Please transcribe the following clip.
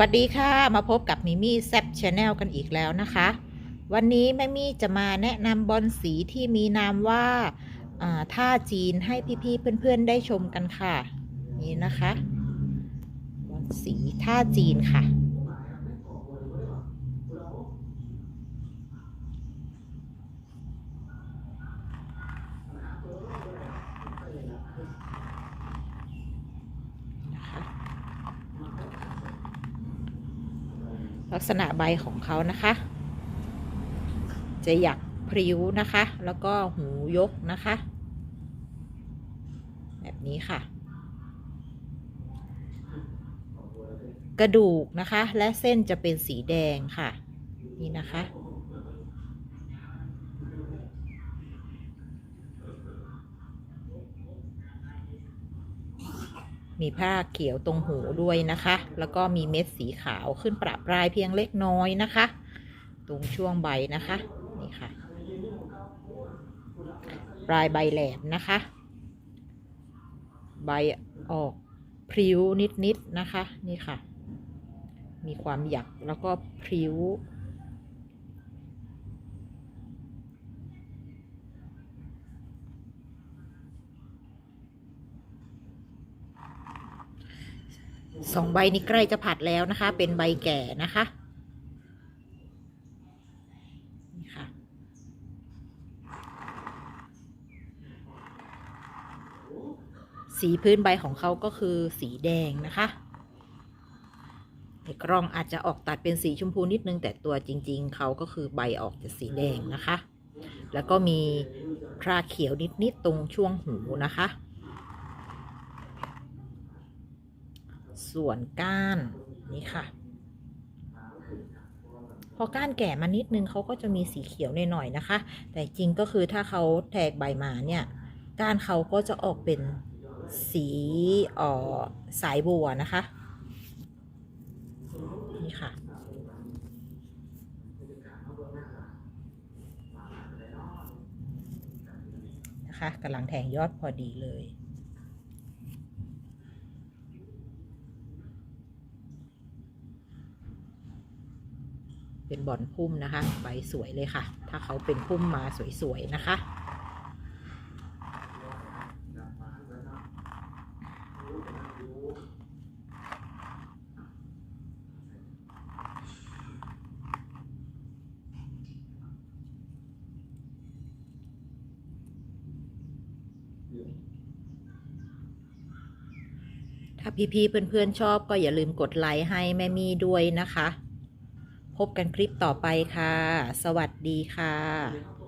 วัสดีค่ะ มาพบกับมิมี่แซบชาแนลกันอีกแล้วนะคะ วันนี้แม่มี่จะมาแนะนำบอลสีที่มีนามว่าอ่าท่าจีนให้พี่ๆเพื่อนๆได้ชมกันค่ะ นี่นะคะ บอลสีท่าจีนค่ะ ลักษณะใบของเขานะคะ จะหยักพริ้วนะคะ แล้วก็หูยกนะคะ แบบนี้ค่ะ กระดูกนะคะ และเส้นจะเป็นสีแดงค่ะ นี่นะคะ มีผ้าเขียวตรงหูด้วยนะคะ แล้วก็มีเม็ดสีขาวขึ้นประปรายเพียงเล็กน้อยนะคะ ตรงช่วงใบนะคะ นี่ค่ะ ปลายใบแหลมนะคะ ใบออกพริ้วนิดๆนะคะ นี่ค่ะ มีความหยักแล้วก็พริ้ว สองใบนี้ใกล้จะผัดแล้วนะคะ เป็นใบแก่นะคะนี่ค่ะสีพื้นใบของเขาก็คือสีแดงนะคะในกล้องอาจจะออกตัดเป็นสีชมพูนิดนึง แต่ตัวจริง ๆ เขาก็คือใบออกจะสีแดงนะคะ แล้วก็มีคราเขียวนิด ๆ ตรงช่วงหูนะคะ ส่วนก้านนี่ค่ะ พอก้านแก่มานิดนึงเขาก็จะมีสีเขียวหน่อยๆนะคะ แต่จริงก็คือถ้าเขาแทกใบมาเนี่ย ก้านเขาก็จะออกเป็นสีอ่อสายบัวนะคะ นี่ค่ะ นะคะกำลังแทงยอดพอดีเลย เป็นบอนพุ่มนะคะ ใบสวยเลยค่ะ ถ้าเขาเป็นพุ่มมาสวยๆนะคะ ถ้าพี่ๆเพื่อนๆชอบก็อย่าลืมกดไลค์ให้แม่มี่ด้วยนะคะ พบกันคลิปต่อไปค่ะ สวัสดีค่ะ